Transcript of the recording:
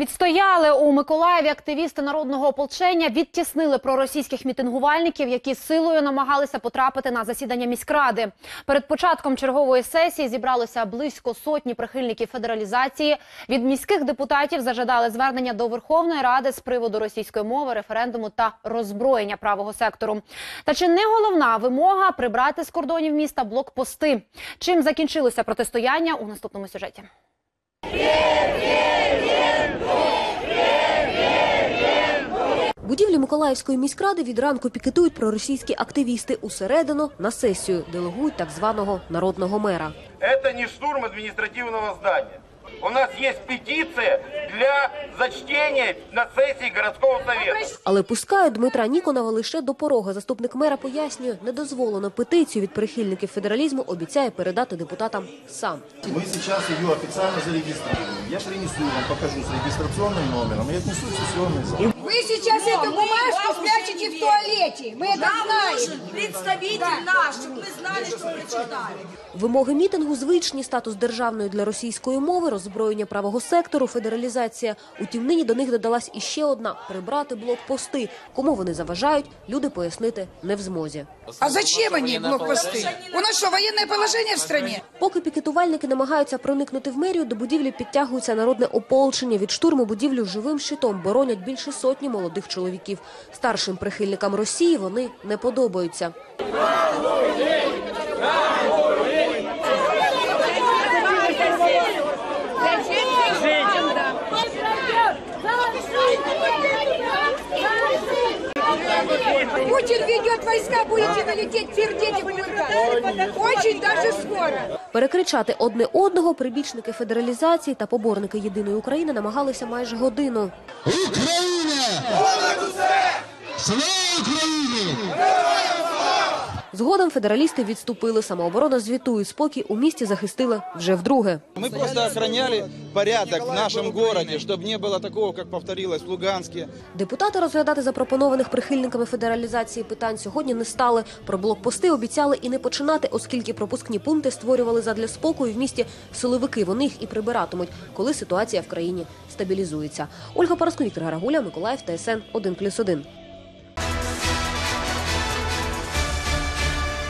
Відстояли у Миколаєві активісти народного ополчення, відтіснили проросійських мітингувальників, які силою намагалися потрапити на засідання міськради. Перед початком чергової сесії зібралося близько сотні прихильників федералізації. Від міських депутатів зажадали звернення до Верховної Ради з приводу російської мови, референдуму та роззброєння правого сектору. Та чи не головна вимога прибрати з кордонів міста блокпости? Чим закінчилося протистояння у наступному сюжеті? Будівлі Миколаївської міськради від ранку пікетують проросійські активісти. Усередину на сесію делегують так званого народного мера. Это не штурм административного здания. У нас есть петиция для зачтения на сессии городского совета. Але пускають Дмитра Ніконова лише до порога. Заступник мера пояснює, недозволено петицію від прихильників федералізму обіцяє передати депутатам сам. Мы сейчас ее официально зарегистрируем. Я принесу вам, покажу с регистрационным номером и отнесу в сессионный зал. Вы сейчас эту бумажку спрячете в туалете. Мы это знаем. представитель наш, щоб ми знали, що прочитали. Вимоги мітингу звичні статус державної для російської мови, роззброєння правого сектору, федералізація. Утім, нині до них додалась іще одна прибрати блокпости. Кому вони заважають, люди пояснити не в змозі. А зачем они блокпосты? У нас что, военное положение в стране? Поки пікетувальники намагаються проникнути в мерію, до будівлі підтягується народне ополчення. Від штурму будівлю живим щитом боронять більше сотні молодих чоловіків. Старшим прихильникам Росії вони не подобаються. Путин ведет войска, будете вылететь, пердеть привыкать. Очень даже скоро. Перекричати одне одного прибічники федералізації та поборники єдиної України намагалися майже годину. Україна! Слава Україні! Згодом федералісти відступили. Самооборона звітує спокій у місті захистили вже вдруге. Мы просто охраняли порядок в нашем городе, чтобы не было такого, как повторилось в Луганске. Депутати розглядати запропонованих прихильниками федералізації питань сьогодні не стали. Про блокпости обіцяли і не починати, оскільки пропускні пункти створювали задля спокою в місті силовики. Вони їх і прибиратимуть, коли ситуація в країні стабілізується. Ольга Параско, Віктор Гарагуля, Миколаїв, ТСН 1+,1.